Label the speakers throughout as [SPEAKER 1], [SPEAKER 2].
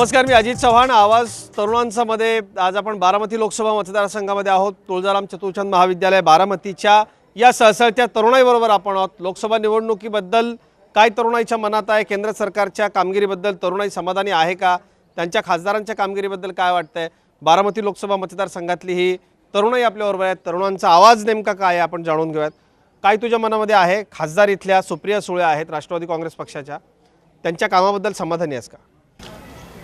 [SPEAKER 1] नमस्कार मी अजित चव्हाण. आवाज तरुणांचा मध्ये आज आपण बारामती लोकसभा मतदारसंघामध्ये आहोत. तुळजाराम चतुर्चंद महाविद्यालय बारामतीच्या या सहसळत्या तरुणाईबरोबर आपण आहोत. लोकसभा निवडणुकीबद्दल काय तरुणाईच्या मनात आहे? केंद्र सरकारच्या कामगिरीबद्दल तरुणाई समाधानी आहे का? त्यांच्या खासदारांच्या कामगिरीबद्दल काय वाटतंय? बारामती लोकसभा मतदारसंघातली ही तरुणाई आपल्याबरोबर आहेत. तरुणांचा आवाज नेमका काय आहे? आपण जाणून घेऊयात. काय तुझ्या मनामध्ये आहे? खासदार इथल्या सुप्रिया सुळे आहेत राष्ट्रवादी काँग्रेस पक्षाच्या. त्यांच्या कामाबद्दल समाधानी आहेस का?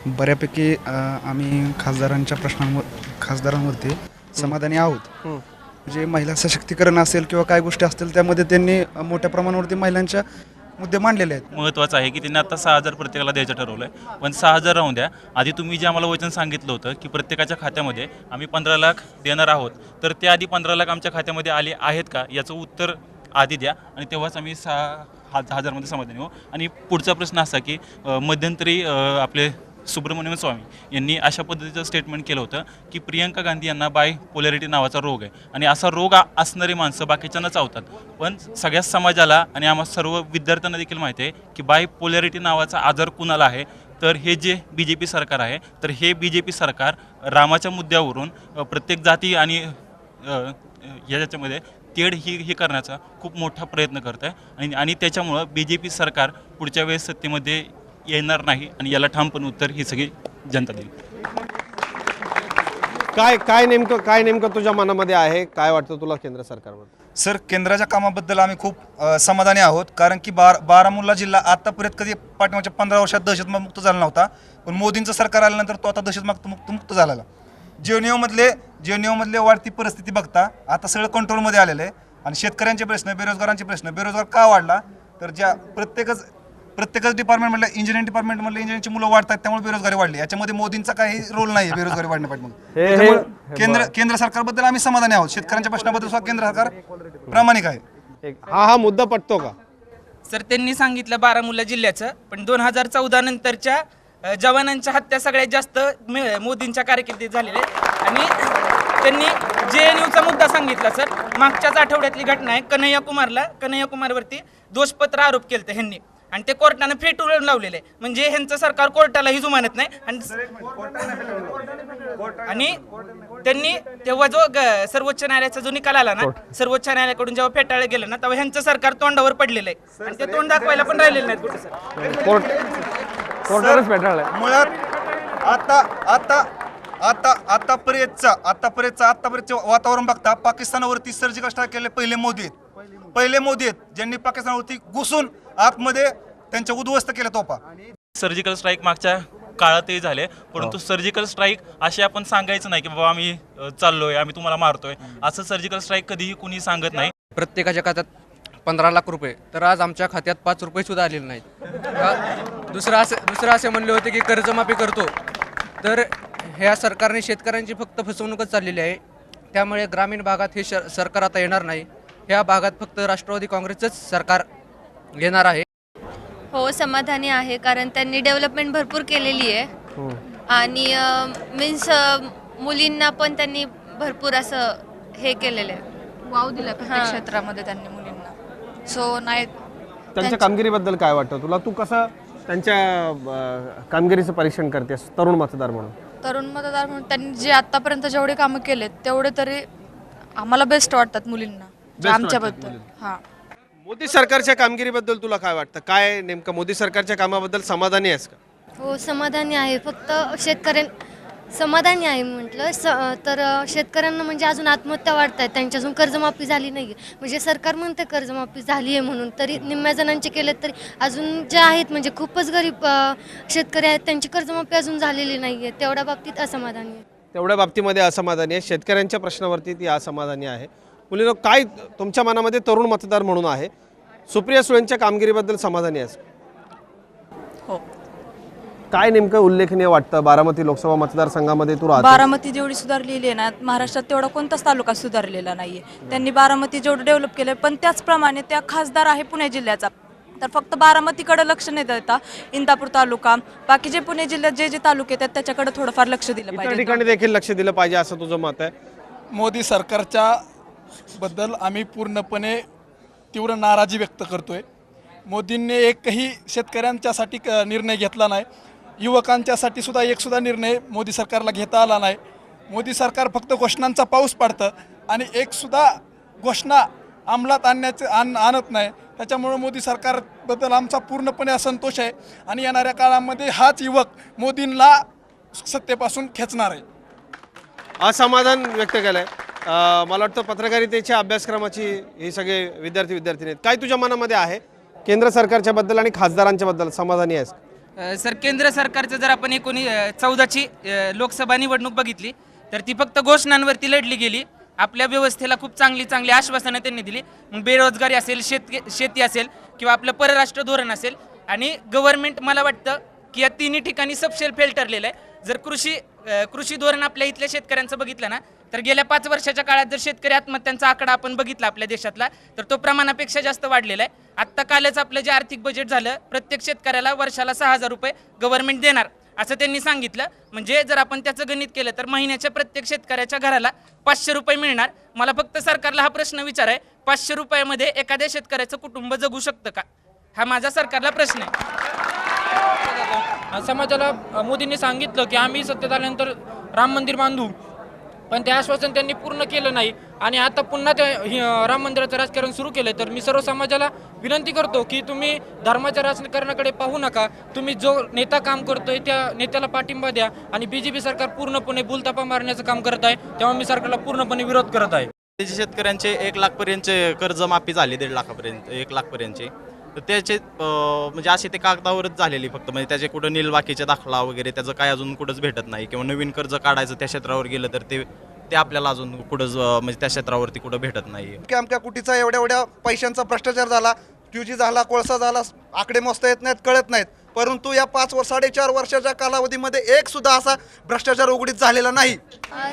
[SPEAKER 2] बऱ्यापैकी अ, आम्ही खासदारांच्या प्रश्नांवर खासदारांवरती समाधानी आहोत.
[SPEAKER 1] हं.
[SPEAKER 2] म्हणजे महिला सशक्तीकरण असेल किंवा काय गोष्टी असतील त्यामध्ये त्यांनी अ, मोठ्या प्रमाणावरती महिलांच्या मुद्दे मांडलेले आहेत.
[SPEAKER 3] महत्त्वाचं आहे की त्यांनी आता सहा हजार प्रत्येकाला द्यायचं ठरवलं आहे पण सहा हजार राहून द्या. आधी तुम्ही जे आम्हाला वचन सांगितलं होतं की प्रत्येकाच्या खात्यामध्ये आम्ही पंधरा लाख देणार आहोत तर ते आधी पंधरा लाख आमच्या खात्यामध्ये आले आहेत का? याचं उत्तर आधी द्या आणि तेव्हाच आम्ही सहा हा- हजारमध्ये समाधानी हो आणि पुढचा प्रश्न असा की अ, मध्यंतरी अ, आपले सुब्रमण्यम स्वामी यांनी अशा पद्धतीचं स्टेटमेंट केलं होतं की प्रियंका गांधी यांना बाय पोलॅरिटी नावाचा रोग आहे. आणि असा रोग असणारी माणसं बाकीच्यांना चावतात पण सगळ्या समाजाला आणि आम्हा सर्व विद्यार्थ्यांना देखील माहिती आहे की बाय पोलॅरिटी नावाचा आजार कुणाला आहे? तर हे जे बी जे पी सरकार आहे तर हे बी जे पी सरकार रामाच्या मुद्द्यावरून प्रत्येक जाती आणि याच्यामध्ये तेढ ही हे करण्याचा खूप मोठा प्रयत्न करत आहे आणि आणि त्याच्यामुळं बी जे पी सरकार पुढच्या वेळेस सत्तेमध्ये येणार नाही आणि याला ठामपणे उत्तर ही सगळी जनता देईल.
[SPEAKER 1] काय काय नेमकं काय नेमकं तुझ्या मनामध्ये आहे? काय वाटतं तुला केंद्र सरकारबद्दल
[SPEAKER 4] सर केंद्राच्या कामाबद्दल आम्ही खूप अ, समाधानी आहोत. कारण की बार बारामुल्ला जिल्हा आतापर्यंत कधी पाठीमागच्या पंधरा वर्षात दहशतमुक्त मुक्त झाला नव्हता. पण मोदींचं सरकार आल्यानंतर तो आता दहशतमुक्त मुक्त मुक्त झालेला. जेएनयूमधले जेएनयूमधले वाढती परिस्थिती बघता आता सगळं कंट्रोलमध्ये आलेलं आहे. आणि शेतकऱ्यांचे प्रश्न बेरोजगारांचे प्रश्न बेरोजगार का वाढला? तर ज्या प्रत्येकच प्रत्येकच डिपार्टमेंटमधल्या इंजिनिअरिंग डिपार्टमेंटमधल्या इंजिनिअरिंगची मुलं वाढतात त्यामुळे बेरोजगारी वाढली. याच्यामध्ये मोदींचा काही रोल नाही आहे बेरोजगारी वाढण्यापाठी म्हणून त्याच्यामुळे केंद्र केंद्र सरकारबद्दल आम्ही समाधानी आहोत. शेतकऱ्यांच्या प्रश्नाबद्दल सुद्धा केंद्र सरकार प्रामाणिक आहे.
[SPEAKER 1] हा हा मुद्दा पटतो का?
[SPEAKER 5] सर त्यांनी सांगितलं बारामुल्ला जिल्ह्याचं पण दोन हजार चौदा नंतरच्या जवानांच्या हत्या सगळ्यात जास्त मोदींच्या कारकिर्दीत झालेल्या आहेत. आणि त्यांनी जे एन यूचा मुद्दा सांगितला सर मागच्याच आठवड्यातली घटना आहे. कन्हैया कुमारला कन्हैया कुमारवरती दोषपत्र आरोप केलं ह्यांनी. आणि ते कोर्टानं फेटून लावलेले. आहे. म्हणजे ह्यांचं सरकार कोर्टालाही जुमानत नाही. आणि आणि त्यांनी तेव्हा जो सर्वोच्च न्यायालयाचा जो निकाल आला ना सर्वोच्च न्यायालयाकडून जेव्हा फेटाळलं गेलं ना तेव्हा ह्यांचं सरकार तोंडावर पडलेलं आहे. आणि ते तोंड दाखवायला पण राहिलेलं नाही कुठे सर.
[SPEAKER 1] कोर्ट कोर्टानेच पेटाळलंय
[SPEAKER 4] मुळात आता आता आता आतापर्यंतचा आतापर्यंतचा आतापर्यंतचे वातावरण बघता पाकिस्तानावरती सर्जिकल स्ट्राईक केले पहिले मोदी आहेत पहिले मोदी. आहेत ज्यांनी पाकिस्तानावरती घुसून आतमध्ये त्यांच्या उद्ध्वस्त केल्या तोफा.
[SPEAKER 3] सर्जिकल स्ट्राईक मागच्या काळातही झाले परंतु सर्जिकल स्ट्राईक असे आपण सांगायचं नाही की बाबा आम्ही चाललोय आम्ही तुम्हाला मारतोय. असं सर्जिकल स्ट्राईक कधीही कुणी सांगत नाही.
[SPEAKER 6] प्रत्येकाच्या खात्यात पंधरा लाख रुपये. तर आज आमच्या खात्यात पाच रुपये सुद्धा आलेले नाहीत. दुसरं असे दुसरं असे म्हणले होते की कर्जमाफी करतो. तर ह्या सरकारने शेतकऱ्यांची फक्त फसवणूकच चाललेली आहे. त्यामुळे ग्रामीण भागात हे श सरकार आता येणार नाही. ह्या भागात फक्त राष्ट्रवादी काँग्रेसचंच सरकार येणार आहे.
[SPEAKER 7] हो समाधानी आहे कारण त्यांनी डेव्हलपमेंट भरपूर केलेली आहे. आणि मीन्स मुलींना पण त्यांनी भरपूर असं हे केलेलं आहे.
[SPEAKER 8] वाव दिला प्रत्येक
[SPEAKER 7] हां.
[SPEAKER 8] क्षेत्रामध्ये त्यांनी मुलींना. सो नाही
[SPEAKER 1] त्यांच्या कामगिरीबद्दल काय वाटतं? तुला तू कसं त्यांच्या अं, कामगिरीचं परीक्षण करतेस? तरुण मतदार म्हणून.
[SPEAKER 8] तरुण मतदार म्हणून त्यांनी जे आतापर्यंत जेवढे कामं केलेत तेवढे तरी आम्हाला बेस्ट वाटतात मुलींना. आमच्याबद्दल. हां.
[SPEAKER 1] मोदी सरकारच्या कामगिरीबद्दल तुला काय वाटतं? काय नेमकं मोदी सरकारच्या कामाबद्दल समाधानी आहेस का?
[SPEAKER 7] हो समाधानी आहे. फक्त शेतकऱ्यां समाधानी आहे म्हटलं. स तर शेतकऱ्यांना म्हणजे अजून आत्महत्या वाढत आहेत त्यांची अजून कर्जमाफी झाली नाही म्हणजे सरकार म्हणते कर्जमाफी झाली आहे म्हणून. तरी निम्म्या जणांचे केले तरी अजून जे आहेत म्हणजे खूपच गरीब अ, शेतकरी आहेत त्यांची कर्जमाफी अजून झालेली नाही आहे तेवढ्या बाबतीत असमाधानी आहे.
[SPEAKER 1] तेवढ्या बाबतीमध्ये असमाधानी आहे. शेतकऱ्यांच्या प्रश्नावरती ती असमाधानी आहे. मुलीनं काय तुमच्या मनामध्ये तरुण मतदार म्हणून आहे? सुप्रिया सुळेंच्या कामगिरीबद्दल समाधानी आहेस?
[SPEAKER 9] हो.
[SPEAKER 1] काय नेमकं उल्लेखनीय वाटतं? बारामती लोकसभा मतदारसंघामध्ये तू राहते
[SPEAKER 9] बारामती जेवढी सुधारलेली आहे ना महाराष्ट्रात तेवढा कोणताच तालुका सुधारलेला नाहीये. त्यांनी बारामती जेवढं डेव्हलप केलं पण त्याचप्रमाणे त्या खासदार आहे पुणे जिल्ह्याचा. तर फक्त बारामतीकडे लक्ष नाही देता इंदापूर तालुका बाकीचे पुणे जिल्ह्यात जे जे तालुके आहेत त्याच्याकडे थोडंफार लक्ष दिलं
[SPEAKER 1] इतर
[SPEAKER 9] पाहिजे.
[SPEAKER 1] ठिकाणी देखील लक्ष दिलं पाहिजे असं तुझं मत आहे?
[SPEAKER 10] मोदी सरकारच्या बद्दल आम्ही पूर्णपणे तीव्र नाराजी व्यक्त करतोय. मोदींनी एकही शेतकऱ्यांच्यासाठी क- निर्णय घेतला नाही. युवकांच्यासाठी सुद्धा एकसुद्धा निर्णय मोदी सरकारला घेता आला नाही. मोदी सरकार फक्त घोषणांचा पाऊस पाडतं आणि एकसुद्धा घोषणा अंमलात आणण्याचं आण आणत नाही. त्याच्यामुळं मोदी सरकारबद्दल आमचा पूर्णपणे असंतोष आहे आणि येणाऱ्या काळामध्ये हाच युवक मोदींना सत्तेपासून खेचणार आहे.
[SPEAKER 1] असमाधान व्यक्त केलं आहे मला वाटतं पत्रकारितेच्या अभ्यासक्रमाची हे सगळे विद्यार्थी विद्यार्थिनी आहेत. काय तुझ्या मनामध्ये आहे? केंद्र सरकारच्या बद्दल आणि खासदारांच्या बद्दल समाधानी आहेस?
[SPEAKER 5] सर केंद्र सरकारचं जर आपण एकोणी चौदाची लोकसभा निवडणूक बघितली तर ती फक्त घोषणांवरती लढली गेली. आपल्या व्यवस्थेला खूप चांगली चांगली आश्वासनं त्यांनी दिली. मग बेरोजगारी असेल शेत शेती असेल किंवा आपलं परराष्ट्र धोरण असेल आणि गव्हर्नमेंट मला वाटतं की या तिन्ही ठिकाणी सबशेल फेल ठरलेलं आहे. जर कृषी कृषी धोरण आपल्या इथल्या शेतकऱ्यांचं बघितलं ना तर गेल्या पाच वर्षाच्या काळात जर शेतकरी आत्महत्यांचा आकडा आपण बघितला आपल्या देशातला तर तो प्रमाणापेक्षा जास्त वाढलेला आहे. आत्ता कालच आपलं जे आर्थिक बजेट झालं प्रत्येक शेतकऱ्याला वर्षाला सहा हजार रुपये गव्हर्नमेंट देणार असं त्यांनी सांगितलं. म्हणजे जर आपण त्याचं गणित केलं तर महिन्याच्या प्रत्येक शेतकऱ्याच्या घराला पाचशे रुपये मिळणार. मला फक्त सरकारला हा प्रश्न विचार आहे पाचशे रुपयामध्ये एखाद्या शेतकऱ्याचं कुटुंब जगू शकतं का? हा माझा सरकारला प्रश्न आहे.
[SPEAKER 11] समाजाला मोदींनी सांगितलं की आम्ही सत्तेत आल्यानंतर राम मंदिर बांधू. पण ते आश्वासन त्यांनी पूर्ण केलं नाही. आणि आता पुन्हा ते राम मंदिराचं राजकारण सुरू केलं तर मी सर्व समाजाला विनंती करतो की तुम्ही धर्माच्या राजकारणाकडे पाहू नका. तुम्ही जो नेता काम करतोय त्या नेत्याला पाठिंबा द्या आणि बी जे पी सरकार पूर्णपणे बुलतापा मारण्याचं काम करत आहे. तेव्हा मी सरकारला पूर्णपणे विरोध करत आहे.
[SPEAKER 12] शेतकऱ्यांचे एक लाखपर्यंतचे कर्जमाफी झाली दीड लाखापर्यंत एक लाखपर्यंतचे. तर त्याचे म्हणजे असे ते कागदावरच झालेली फक्त. म्हणजे त्याचे कुठं नीलवाकीचे दाखला वगैरे त्याचं काय अजून कुठंच भेटत नाही. किंवा नवीन कर्ज काढायचं त्या क्षेत्रावर गेलं तर ते ते आपल्याला अजून कुठंच म्हणजे त्या क्षेत्रावरती कुठं भेटत नाही.
[SPEAKER 4] की अमक्या कुटीचा एवढ्या एवढ्या पैशांचा भ्रष्टाचार झाला ट्यूजी झाला कोळसा झाला आकडे मोजता येत नाहीत कळत नाहीत. परंतु या पाच वर्ष साडेचार वर्षाच्या कालावधीमध्ये एक सुद्धा असा भ्रष्टाचार उघडीत झालेला नाही.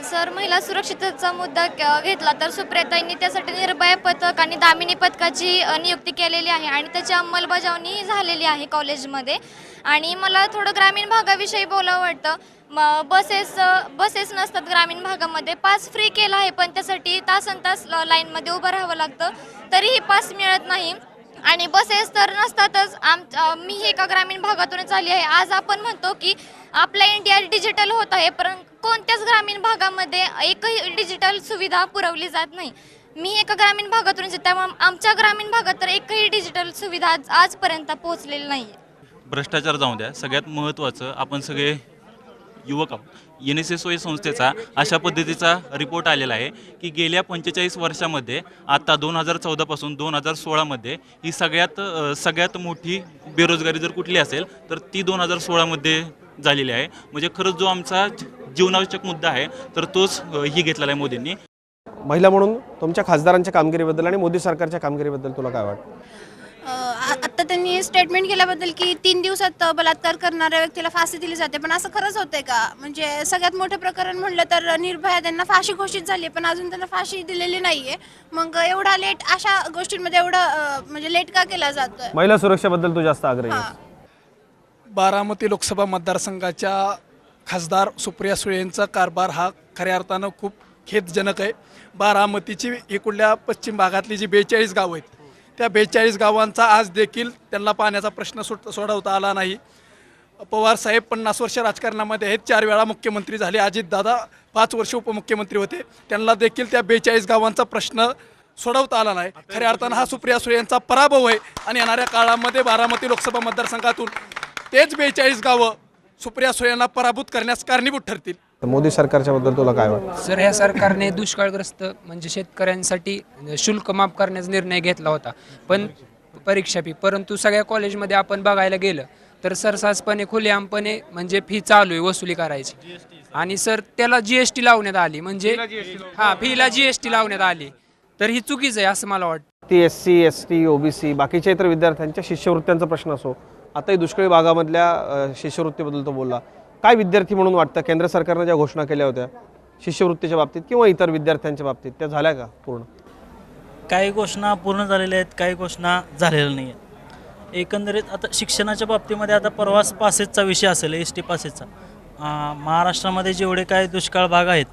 [SPEAKER 7] सर महिला सुरक्षिततेचा मुद्दा क- घेतला तर सुप्रियाताईंनी त्यासाठी निर्भया पथक आणि दामिनी पथकाची नियुक्ती केलेली आहे आणि त्याची अंमलबजावणी झालेली आहे कॉलेजमध्ये. आणि मला थोडं ग्रामीण भागाविषयी बोलावं वाटतं. म बसेस बसेस नसतात ग्रामीण भागामध्ये. पास फ्री केला आहे पण त्यासाठी तासन तास ल- लाईनमध्ये उभं राहावं लागतं. तरीही पास मिळत नाही. आणि बसेस तर नसतातच. आम मी एका ग्रामीण भागातूनच आली आहे. आज आपण म्हणतो की आपला इंडिया डिजिटल होत आहे पण कोणत्याच ग्रामीण भागामध्ये एकही डिजिटल सुविधा पुरवली जात नाही. मी एका ग्रामीण भागातूनच आहे, त्यामुळे आमच्या ग्रामीण भागात तर एकही डिजिटल सुविधा आज आजपर्यंत पोहोचलेली नाही
[SPEAKER 3] भ्रष्टाचार जाऊ द्या. सगळ्यात महत्त्वाचं आपण सगळे युवक आहोत एन एस एस ओ संस्थेचा अशा पद्धतीचा रिपोर्ट आलेला आहे की गेल्या पंचेचाळीस वर्षामध्ये आता दोन हजार चौदापासून दोन हजार सोळामध्ये ही सगळ्यात सगळ्यात मोठी बेरोजगारी जर कुठली असेल तर ती दोन हजार सोळामध्ये झालेली आहे. म्हणजे खरंच जो आमचा जीवनावश्यक मुद्दा आहे तर तोच ही घेतलेला आहे मोदींनी.
[SPEAKER 1] महिला म्हणून तुमच्या खासदारांच्या कामगिरीबद्दल आणि मोदी सरकारच्या कामगिरीबद्दल तुला काय वाटतं?
[SPEAKER 13] आता त्यांनी स्टेटमेंट केल्याबद्दल की तीन दिवसात बलात्कार करणाऱ्या व्यक्तीला फाशी दिली जाते. पण असं खरंच होतंय का? म्हणजे सगळ्यात मोठं प्रकरण म्हणलं तर निर्भया त्यांना फाशी घोषित झाली पण अजून त्यांना फाशी दिलेली नाहीये. मग एवढा लेट अशा गोष्टींमध्ये एवढं म्हणजे लेट का केला जातोय?
[SPEAKER 1] महिला सुरक्षेबद्दल तू जास्त आग्रही आहेस
[SPEAKER 10] बारामती लोकसभा मतदारसंघाच्या खासदार सुप्रिया सुळे यांचा कारभार हा खऱ्या अर्थानं खूप खेदजनक आहे. बारामतीची इकडल्या पश्चिम भागातली जी बेचाळीस गावं आहेत त्या बेचाळीस गावांचा आज देखील त्यांना पाण्याचा प्रश्न सुट सोडवता आला नाही. पवार साहेब पन्नास वर्ष राजकारणामध्ये आहेत. चार वेळा मुख्यमंत्री झाले. अजितदादा पाच वर्ष उपमुख्यमंत्री होते. त्यांना देखील त्या बेचाळीस गावांचा प्रश्न सोडवता आला नाही. खऱ्या अर्थानं हा सुप्रिया सुळे यांचा पराभव आहे. आणि येणाऱ्या काळामध्ये बारामती लोकसभा मतदारसंघातून तेच बेचाळीस गावं सुप्रिया सुळे यांना पराभूत करण्यास कारणीभूत ठरतील.
[SPEAKER 1] तर मोदी सरकारच्या बद्दल तुला काय वाटतं?
[SPEAKER 11] सर ह्या सरकारने दुष्काळग्रस्त म्हणजे शेतकऱ्यांसाठी शुल्क माफ करण्याचा निर्णय घेतला होता. पण परीक्षा फी परंतु सगळ्या कॉलेजमध्ये आपण बघायला गेलं तर सरसासपणे खुलेआमपणे म्हणजे फी चालू आहे वसुली करायची. आणि सर त्याला जी एस टी लावण्यात आली म्हणजे हा फीला जी एस टी लावण्यात आली. तर ही चुकीचं आहे असं मला वाटतं.
[SPEAKER 1] ती S C S T OBC बाकीच्या इतर विद्यार्थ्यांच्या शिष्यवृत्त्यांचा प्रश्न असो आताही दुष्काळी भागामधल्या शिष्यवृत्तीबद्दल तो बोलला. काय विद्यार्थी म्हणून वाटतं? केंद्र सरकारनं ज्या घोषणा केल्या होत्या शिष्यवृत्तीच्या बाबतीत किंवा इतर विद्यार्थ्यांच्या बाबतीत त्या झाल्या का पूर्ण?
[SPEAKER 12] काही घोषणा पूर्ण झालेल्या आहेत काही घोषणा झालेल्या नाही आहेत एकंदरीत आता शिक्षणाच्या बाबतीमध्ये आता प्रवास पासेसचा विषय असेल एस टी पासेसचा. महाराष्ट्रामध्ये जेवढे काही दुष्काळ भाग आहेत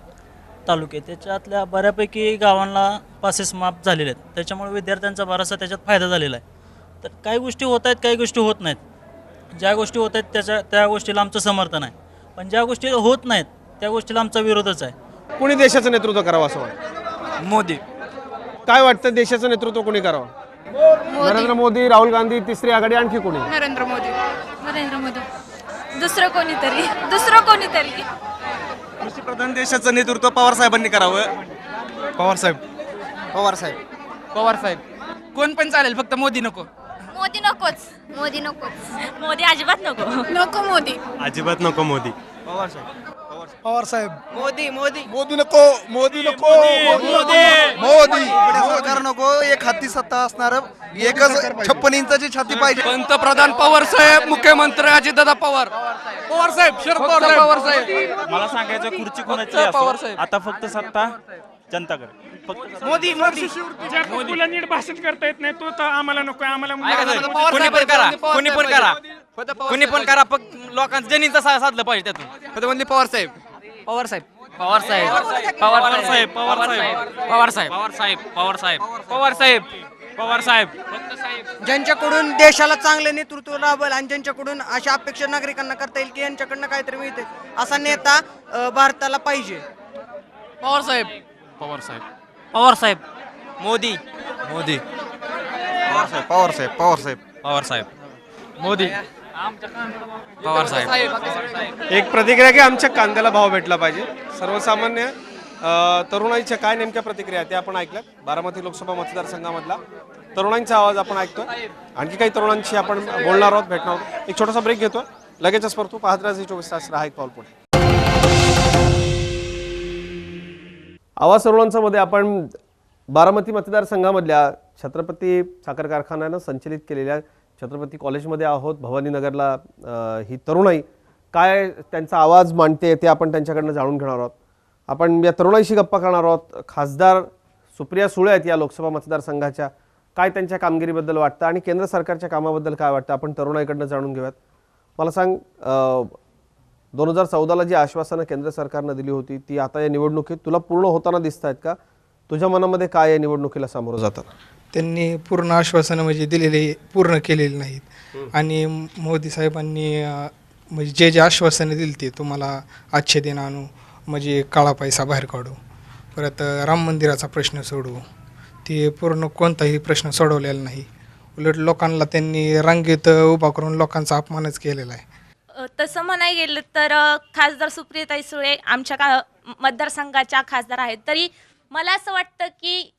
[SPEAKER 12] तालुके त्याच्यातल्या बऱ्यापैकी गावांना पासेस माफ झालेले आहेत. त्याच्यामुळे विद्यार्थ्यांचा बराचसा त्याच्यात फायदा झालेला आहे. तर काही गोष्टी होत आहेत काही गोष्टी होत नाहीत.
[SPEAKER 14] ज्या गोष्टी होत आहेत त्याच्या त्या गोष्टीला आमचं समर्थन आहे. पण ज्या गोष्टी होत नाहीत त्या गोष्टीला आमचा विरोधच आहे.
[SPEAKER 1] कोणी देशाचं नेतृत्व करावं असं वाटतं?
[SPEAKER 6] मोदी.
[SPEAKER 1] काय वाटतं देशाचं नेतृत्व कोणी करावं? नरेंद्र मोदी राहुल गांधी तिसरी आघाडी आणखी कोणी?
[SPEAKER 8] नरेंद्र मोदी.
[SPEAKER 9] नरेंद्र मोदी. दुसरं कोणीतरी. दुसरं कोणीतरी.
[SPEAKER 15] कृषीप्रधान देशाचं नेतृत्व पवार साहेबांनी करावं.
[SPEAKER 4] पवार साहेब.
[SPEAKER 15] पवार साहेब.
[SPEAKER 5] पवार साहेब. कोण पण चालेल फक्त मोदी नको.
[SPEAKER 9] मोदी नकोच. मोदी नकोच. मोदी अजिबात नको.
[SPEAKER 8] नको मोदी.
[SPEAKER 15] अजिबात नको मोदी.
[SPEAKER 10] पवार साहेब.
[SPEAKER 5] मोदी मोदी.
[SPEAKER 10] मोदी नको मोदी नको.
[SPEAKER 2] मोदी सरकार नको. एक हाती सत्ता असणार. एकच छप्पन इंचाची छाती पाहिजे.
[SPEAKER 6] पंतप्रधान पवार साहेब मुख्यमंत्री अजितदादा पवार. पवार साहेब शरद पवार साहेब.
[SPEAKER 3] मला सांगायचं खुर्ची कोणाची
[SPEAKER 6] पवार साहेब.
[SPEAKER 3] आता फक्त सत्ता जनताकडे
[SPEAKER 5] मोदी मोदी
[SPEAKER 10] तुला नीट भाषण करता येत नाही तो तर आम्हाला नको आम्हाला
[SPEAKER 6] कोणी पण करा कोणी पण करा कोणी पण करा फक्त लोकांचं जनीचं साधलं पाहिजे त्यातून फक्त म्हणले पवार साहेब पवार साहेब पवार साहेब पवार साहेब पवार साहेब पवार साहेब पवार साहेब पवार साहेब पवार साहेब पवार साहेब
[SPEAKER 5] ज्यांच्याकडून देशाला चांगलं नेतृत्व लाभल आणि ज्यांच्याकडून अशा अपेक्षा नागरिकांना करता येईल की यांच्याकडनं काहीतरी मिळते असा नेता भारताला पाहिजे
[SPEAKER 6] पवार साहेब पवार साहेब पवार साहेब. मोदी.
[SPEAKER 15] मोदी. पवार साहेब पवार साहेब पवार साहेब.
[SPEAKER 6] पवार साहेब. मोदी. पवार साहेब.
[SPEAKER 1] एक प्रतिक्रिया की आमच्या कांद्याला भाव भेटला पाहिजे. सर्वसामान्य अ, तरुणाईच्या काय नेमक्या प्रतिक्रिया आहेत त्या आपण ऐकल्यात. बारामती लोकसभा मतदारसंघामधला तरुणांचा आवाज आपण ऐकतोय. आणखी काही तरुणांशी आपण बोलणार आहोत भेटणार आहोत. एक छोटासा ब्रेक घेतोय. लगेचच परतू. पाहत राहा चोवीस तास राहा एक पाऊल पुढे. आवाज तरुणांचा आपण बारामती मतदारसंघामधल्या छत्रपती साखर कारखान्यानं संचलित केलेल्या छत्रपती कॉलेजमध्ये आहोत. भवानीनगरला ही तरुणाई काय त्यांचा आवाज मांडते ते आपण त्यांच्याकडनं जाणून घेणार आहोत. आपण या तरुणाईशी गप्पा करणार आहोत. खासदार सुप्रिया सुळे आहेत या लोकसभा मतदारसंघाच्या. काय त्यांच्या कामगिरीबद्दल वाटतं आणि केंद्र सरकारच्या कामाबद्दल काय वाटतं? आपण तरुणाईकडनं जाणून घेऊयात. मला सांग दोन हजार चौदाला जी आश्वासनं केंद्र सरकारनं दिली होती ती आता या निवडणुकीत तुला पूर्ण होताना दिसत आहेत का? तुझ्या मनामध्ये काय या निवडणुकीला सामोरं जाताना?
[SPEAKER 10] त्यांनी पूर्ण आश्वासनं म्हणजे दिलेले पूर्ण केलेली नाहीत. आणि मोदी साहेबांनी म्हणजे जे जे आश्वासनं दिली ते तुम्हाला आजचे दिन आणू म्हणजे काळा पैसा बाहेर काढू परत राम मंदिराचा प्रश्न सोडवू ते पूर्ण कोणताही प्रश्न सोडवलेला नाही. उलट लोकांना त्यांनी रांगेत उभा करून लोकांचा अपमानच केलेला आहे.
[SPEAKER 9] अ, तसं म्हणाय गेलं तर अ, खासदार सुप्रियताई सुळे आमच्या का मतदारसंघाच्या खासदार आहेत. तरी मला असं वाटतं की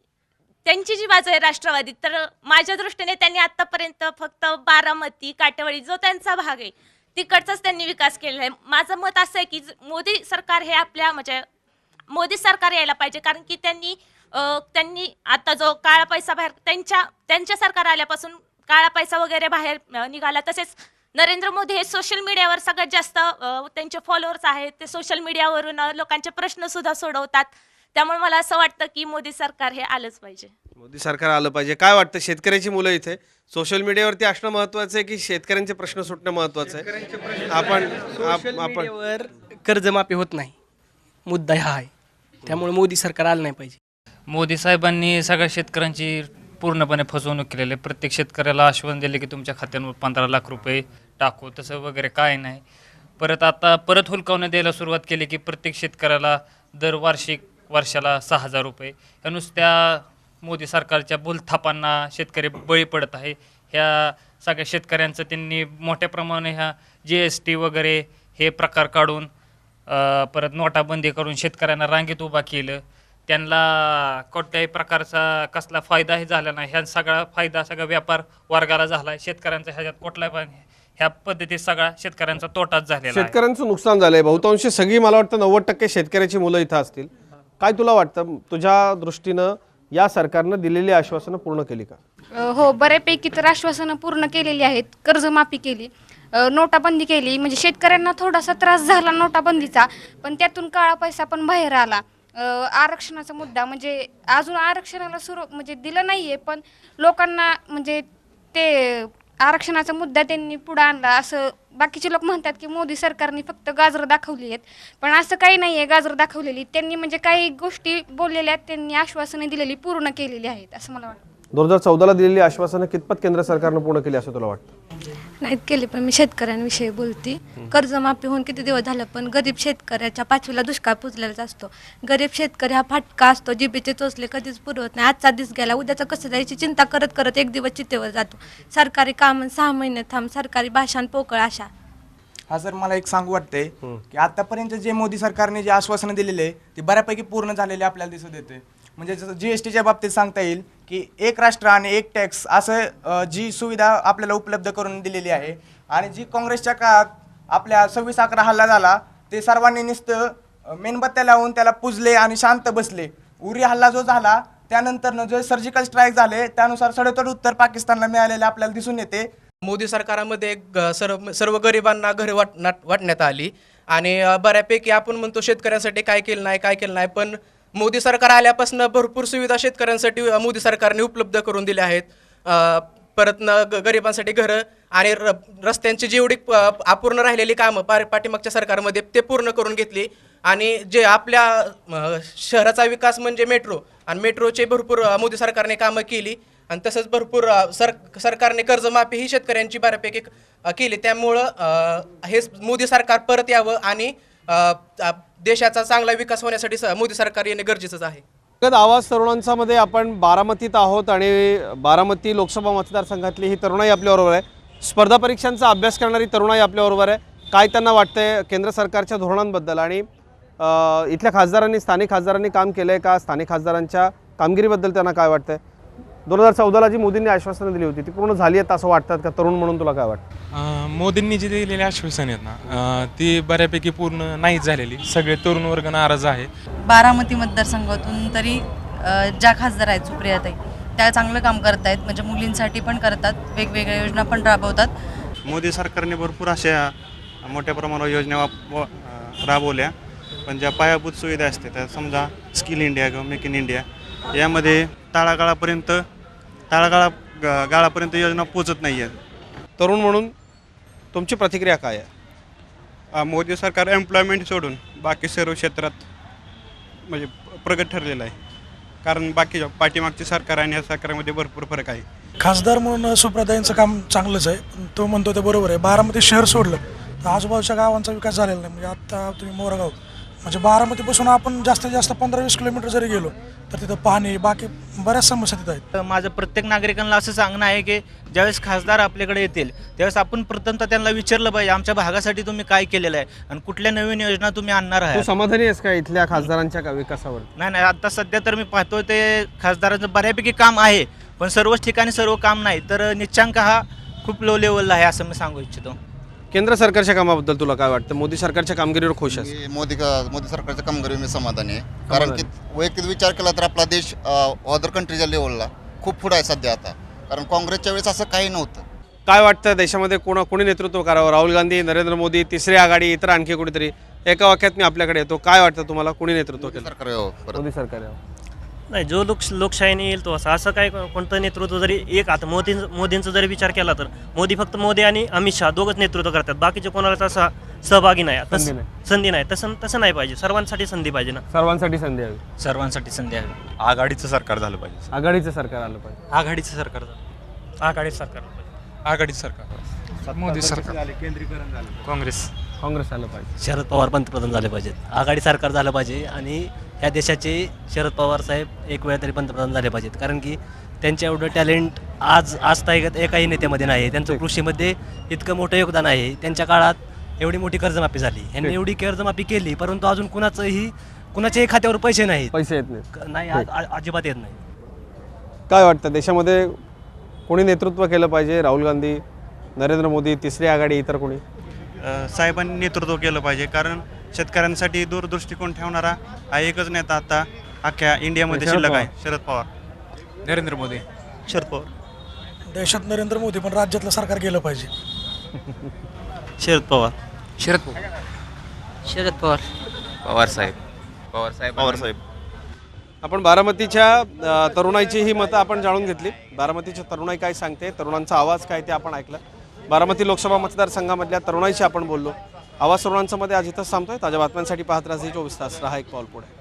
[SPEAKER 9] त्यांची जी बाजू आहे राष्ट्रवादी तर माझ्या दृष्टीने त्यांनी आत्तापर्यंत फक्त बारामती काटेवाडी जो त्यांचा भाग आहे तिकडचाच त्यांनी विकास केलेला आहे. माझं मत असं आहे की ज- मोदी सरकार हे आपल्या म्हणजे मोदी सरकार यायला पाहिजे. कारण की त्यांनी अ, त्यांनी आता जो काळा पैसा बाहेर त्यांच्या त्यांच्या सरकार आल्यापासून काळा पैसा वगैरे बाहेर अ, निघाला. तसेच नरेंद्र मोदी हे सोशल मीडियावर सगळ्यात जास्त त्यांचे फॉलोअर्स आहेत. ते सोशल मीडियावरून लोकांचे प्रश्न सुद्धा सोडवतात. त्यामुळे मला असं वाटतं की मोदी सरकार हे आलंच पाहिजे.
[SPEAKER 1] मोदी सरकार आलं पाहिजे. काय वाटतं? शेतकऱ्याची मुलं इथे. सोशल मीडियावरती असणं महत्वाचं आहे की शेतकऱ्यांचे प्रश्न सुटणं महत्वाचं आहे? आपण आप- आपण
[SPEAKER 5] कर्जमाफी होत नाही. मुद्दा हा आहे. त्यामुळे मोदी सरकार आलं नाही पाहिजे.
[SPEAKER 14] मोदी साहेबांनी सगळ्या शेतकऱ्यांची पूर्णपणे फसवणूक केलेली आहे. प्रत्येक शेतकऱ्याला आश्वासन दिले की तुमच्या खात्यांवर पंधरा लाख रुपये टाकू तसं वगैरे काय नाही. परत आता परत हुलकावणं द्यायला सुरुवात केली की प्रत्येक शेतकऱ्याला दर वार्षिक वर्षाला सहा हजार रुपये. या नुसत्या मोदी सरकारच्या बोलथापांना शेतकरी बळी पडत आहे. ह्या सगळ्या शेतकऱ्यांचं त्यांनी मोठ्या प्रमाणे ह्या जी एस टी वगैरे हे प्रकार काढून परत नोटाबंदी करून शेतकऱ्यांना रांगेत उभा केलं. त्यांना कोणत्याही प्रकारचा कसला फायदाही झाला नाही. ह्या सगळा फायदा सगळा व्यापार वर्गाला झाला शेतकऱ्यांचा ह्याच्यात कुठलाही पण ह्या पद्धतीत सगळा शेतकऱ्यांचा तोटाच झालेला आहे.
[SPEAKER 1] शेतकऱ्यांचं नुकसान झालंय. बहुतांशी सगळी मला वाटतं नव्वद टक्के शेतकऱ्याची मुलं इथं असतील. काय तुला वाटतं? तुझ्या दृष्टीनं या सरकारनं दिलेली आश्वासनं पूर्ण केली का?
[SPEAKER 8] अ, हो बऱ्यापैकी तर आश्वासनं पूर्ण केलेली आहेत. कर्जमाफी केली. अ, नोटाबंदी केली. म्हणजे शेतकऱ्यांना थोडासा त्रास झाला नोटाबंदीचा पण त्यातून काळा पैसा पण बाहेर आला. आरक्षणाचा मुद्दा म्हणजे अजून आरक्षणाला सुरू म्हणजे दिलं नाही आहे पण लोकांना म्हणजे ते आरक्षणाचा मुद्दा त्यांनी पुढं आणला. असं बाकीचे लोक म्हणतात की मोदी सरकारने फक्त गाजरं दाखवली आहेत. पण असं काही नाही आहे गाजरं दाखवलेली. त्यांनी म्हणजे काही गोष्टी बोललेल्या आहेत त्यांनी आश्वासने दिलेली पूर्ण केलेली आहेत असं मला वाटतं.
[SPEAKER 1] दोन हजार चौदाला दिलेली आश्वासनं कितपत केंद्र सरकारनं पूर्ण केली असं तुला वाटतं?
[SPEAKER 16] नाहीत केले पण मी शेतकऱ्यांविषयी बोलते. कर्जमाफी होऊन किती दिवस झालं पण गरीब शेतकऱ्याच्या पाचवीला दुष्काळ पुजलेलाच असतो. गरीब शेतकरी हा फाटका असतो जिबीचे चोचले कधीच पुरवत नाही. आजचा दिस गेला उद्याचं कसं जायची चिंता करत करत एक दिवस चितेवर जातो. सरकारी काम सहा महिने थांब सरकारी भाषण पोकळ अशा
[SPEAKER 17] हा सर मला एक सांगू वाटतंय की आतापर्यंत जे मोदी सरकारने जे आश्वासनं दिलेले आहे ते बऱ्यापैकी पूर्ण झालेले आपल्याला दिसत येते म्हणजे जसं जी एस टीच्या बाबतीत सांगता येईल की एक राष्ट्र आणि एक टॅक्स असं जी सुविधा आपल्याला उपलब्ध करून दिलेली आहे. आणि जी काँग्रेसच्या काळात आपल्या सव्वीस अकरा हल्ला झाला ते सर्वांनी नुसतं मेणबत्त्या लावून त्याला पुजले आणि शांत बसले. उरी हल्ला जो झाला त्यानंतरनं जो सर्जिकल स्ट्राईक झाले त्यानुसार सडेतोड उत्तर पाकिस्तानला मिळालेले आपल्याला दिसून येते.
[SPEAKER 6] मोदी सरकारामध्ये सर्व सर्व गरिबांना घरे वाट वाटण्यात आली. आणि बऱ्यापैकी आपण म्हणतो शेतकऱ्यांसाठी काय केलं नाही काय केलं नाही पण मोदी सरकार आल्यापासून भरपूर सुविधा शेतकऱ्यांसाठी मोदी सरकारने उपलब्ध करून दिल्या आहेत. परत न ग- गरिबांसाठी घरं आणि र रस्त्यांची जेवढी प- अपूर्ण राहिलेली कामं पा पाठीमागच्या सरकारमध्ये ते पूर्ण करून घेतली. आणि जे आपल्या शहराचा विकास म्हणजे मेट्रो आणि मेट्रोचे भरपूर मोदी सरकारने कामं केली. आणि तसंच भरपूर सर सरकारने कर्जमाफी ही शेतकऱ्यांची बऱ्यापैकी केली. त्यामुळं हे मोदी सरकार परत यावं आणि देशाचा चांगला विकास होण्यासाठी स- मोदी सरकार येणे गरजेचंच आहे.
[SPEAKER 1] आवाज तरुणांचा मध्ये आपण बारामतीत आहोत आणि बारामती लोकसभा मतदारसंघातली ही तरुणाई आपल्याबरोबर आहे. स्पर्धा परीक्षांचा अभ्यास करणारी तरुणाई आपल्याबरोबर आहे. काय त्यांना वाटतंय केंद्र सरकारच्या धोरणांबद्दल? आणि इथल्या खासदारांनी स्थानिक खासदारांनी काम केलं आहे का? स्थानिक खासदारांच्या कामगिरीबद्दल त्यांना काय वाटतंय? दोन हजार चौदाला जी मोदींनी आश्वासनं दिली होती ती पूर्ण झाली आहेत असं वाटतात का? तरुण म्हणून तुला काय वाटतं?
[SPEAKER 18] अं, मोदींनी जी दिलेली आश्वासन आहेत ना अं, ती बऱ्यापैकी पूर्ण नाहीच झालेली. सगळे तरुण वर्ग नाराज आहे.
[SPEAKER 19] बारामती मतदारसंघातून तरी अ, ज्या खासदार आहेत सुप्रियाताई त्या चांगलं काम करत आहेत म्हणजे मुलींसाठी पण करतात वेगवेगळ्या योजना पण राबवतात.
[SPEAKER 15] मोदी सरकारने भरपूर अशा मोठ्या प्रमाणावर योजना वाप- व- अं, राबवल्या. पण ज्या पायाभूत सुविधा असते त्या समजा स्किल इंडिया किंवा मेक इन इंडिया यामध्ये तळागाळापर्यंत तळागाळा ग- गाळापर्यंत योजना पोचत नाही आहेत
[SPEAKER 1] तरुण म्हणून तुमची प्रतिक्रिया काय आहे?
[SPEAKER 15] मोदी सरकार एम्प्लॉयमेंट सोडून बाकी सर्व क्षेत्रात म्हणजे प्रगत ठरलेलं आहे. कारण बाकी पाठीमागचे सरकार आणि या सरकारमध्ये भरपूर फरक आहे.
[SPEAKER 13] खासदार म्हणून सुप्रदायांचं काम चांगलंच आहे. पण तो म्हणतो ते बरोबर आहे. बारामती शहर सोडलं तर आजूबाजूच्या गावांचा विकास झालेला नाही. म्हणजे आत्ता तुम्ही मोरगाव म्हणजे बारामतीपासून आपण जास्तीत जास्त पंधरा वीस किलोमीटर जरी गेलो तर तिथं पाणी बाकी बऱ्याच समस्या तिथं आहेत.
[SPEAKER 20] माझं प्रत्येक नागरिकांना असं सांगणं आहे की ज्यावेळेस खासदार आपल्याकडे येतील त्यावेळेस आपण प्रथमतः त्यांना विचारलं पाहिजे आमच्या भागासाठी तुम्ही काय केलेलं आहे आणि कुठल्या नवीन योजना तुम्ही आणणार
[SPEAKER 1] तू
[SPEAKER 20] आहे
[SPEAKER 1] समाधानी आहेस का इथल्या खासदारांच्या का विकासावर?
[SPEAKER 20] नाही नाही आता सध्या तर मी पाहतो ते खासदाराचं बऱ्यापैकी काम आहे पण सर्वच ठिकाणी सर्व काम नाही. तर निच्चांक हा खूप लो लेवलला आहे असं मी सांगू इच्छितो.
[SPEAKER 1] केंद्र सरकारच्या कामाबद्दल तुला काय वाटतं? मोदी सरकारच्या कामगिरीवर खुश आहेस.
[SPEAKER 2] मी मोदी मोदी सरकारच्या कामगिरीवर मी समाधानी आहे. कारण की वैयक्तिक विचार केला तर आपला देश अदर कंट्रीच्या लेवलला खूप पुढे आहे सध्या आता. कारण काँग्रेसच्या वेळेस असं काही नव्हतं.
[SPEAKER 1] काय वाटतं देशामध्ये कोणा कोणी नेतृत्व करावं? राहुल गांधी नरेंद्र मोदी तिसरी आघाडी इतर आणखी कुठेतरी? एका वाक्यात मी आपल्याकडे येतो. काय वाटतं तुम्हाला? कोणी नेतृत्व केलं?
[SPEAKER 2] सरकार.
[SPEAKER 1] मोदी सरकार यावं.
[SPEAKER 20] नाही जो लोक लोकशाहीने येईल तो असं. असं काय कोणतं नेतृत्व जरी एक आता मोदी मोदींचा जरी विचार केला तर मोदी फक्त मोदी आणि अमित शहा दोघंच नेतृत्व करतात. बाकीचे कोणालाच असा सहभागी नाही.
[SPEAKER 1] संधी
[SPEAKER 20] तसं-
[SPEAKER 1] नाही.
[SPEAKER 20] संधी नाही. तसं तसं नाही पाहिजे. सर्वांसाठी संधी पाहिजे ना.
[SPEAKER 1] सर्वांसाठी संधी हवी.
[SPEAKER 20] सर्वांसाठी संधी आहे
[SPEAKER 15] आघाडीचं सरकार झालं पाहिजे
[SPEAKER 1] आघाडीचं सरकार आलं पाहिजे.
[SPEAKER 20] आघाडीचं सरकार आघाडी सरकार
[SPEAKER 18] आघाडी सरकार. मोदी सरकार. काँग्रेस.
[SPEAKER 1] काँग्रेस आलं पाहिजे.
[SPEAKER 20] शरद पवार पंतप्रधान झाले पाहिजेत. आघाडी सरकार झालं पाहिजे आणि ह्या देशाचे शरद पवार साहेब एक वेळा तरी पंतप्रधान झाले पाहिजेत. कारण की त्यांच्या एवढं टॅलेंट आज आज ताईगत एकाही नेत्यामध्ये नाही. आहे त्यांचं कृषीमध्ये इतकं मोठं योगदान आहे. त्यांच्या काळात एवढी मोठी कर्जमाफी झाली. यांनी एवढी कर्जमाफी केली परंतु अजून कुणाचंही कुणाच्याही खात्यावर पैसे नाहीत.
[SPEAKER 1] पैसे येत
[SPEAKER 20] नाही आ- अजिबात येत नाही
[SPEAKER 1] काय वाटतं? देशामध्ये कोणी नेतृत्व केलं पाहिजे? राहुल गांधी नरेंद्र मोदी तिसरी आघाडी इतर कोणी?
[SPEAKER 15] साहेबांनी नेतृत्व केलं पाहिजे. कारण शेतकऱ्यांसाठी दूरदृष्टिकोन ठेवणारा हा एकच नेता आता अख्ख्या इंडियामध्ये
[SPEAKER 1] शरद
[SPEAKER 15] शिल्लक. आहे. शरद पवार.
[SPEAKER 18] नरेंद्र मोदी.
[SPEAKER 15] शरद पवार.
[SPEAKER 13] देशात नरेंद्र मोदी पण राज्यातलं सरकार गेलं पाहिजे.
[SPEAKER 20] शरद पवार.
[SPEAKER 6] शरद पवार.
[SPEAKER 20] शरद पवार.
[SPEAKER 6] पवार साहेब. पवार साहेब
[SPEAKER 15] पवार साहेब.
[SPEAKER 1] आपण बारामतीच्या अ, तरुणाईची ही मतं आपण जाणून घेतली. बारामतीची तरुणाई काय सांगते तरुणांचा आवाज काय ते आपण ऐकलं. बारामती लोकसभा मतदारसंघामधल्या तरुणाईशी आपण बोललो. आवाज तरुणांचा मध्ये आज इथंच थांबतोय. ताज्या बातम्यांसाठी पाहत राहा चोवीस तास. राहा एक पाऊल पुढे.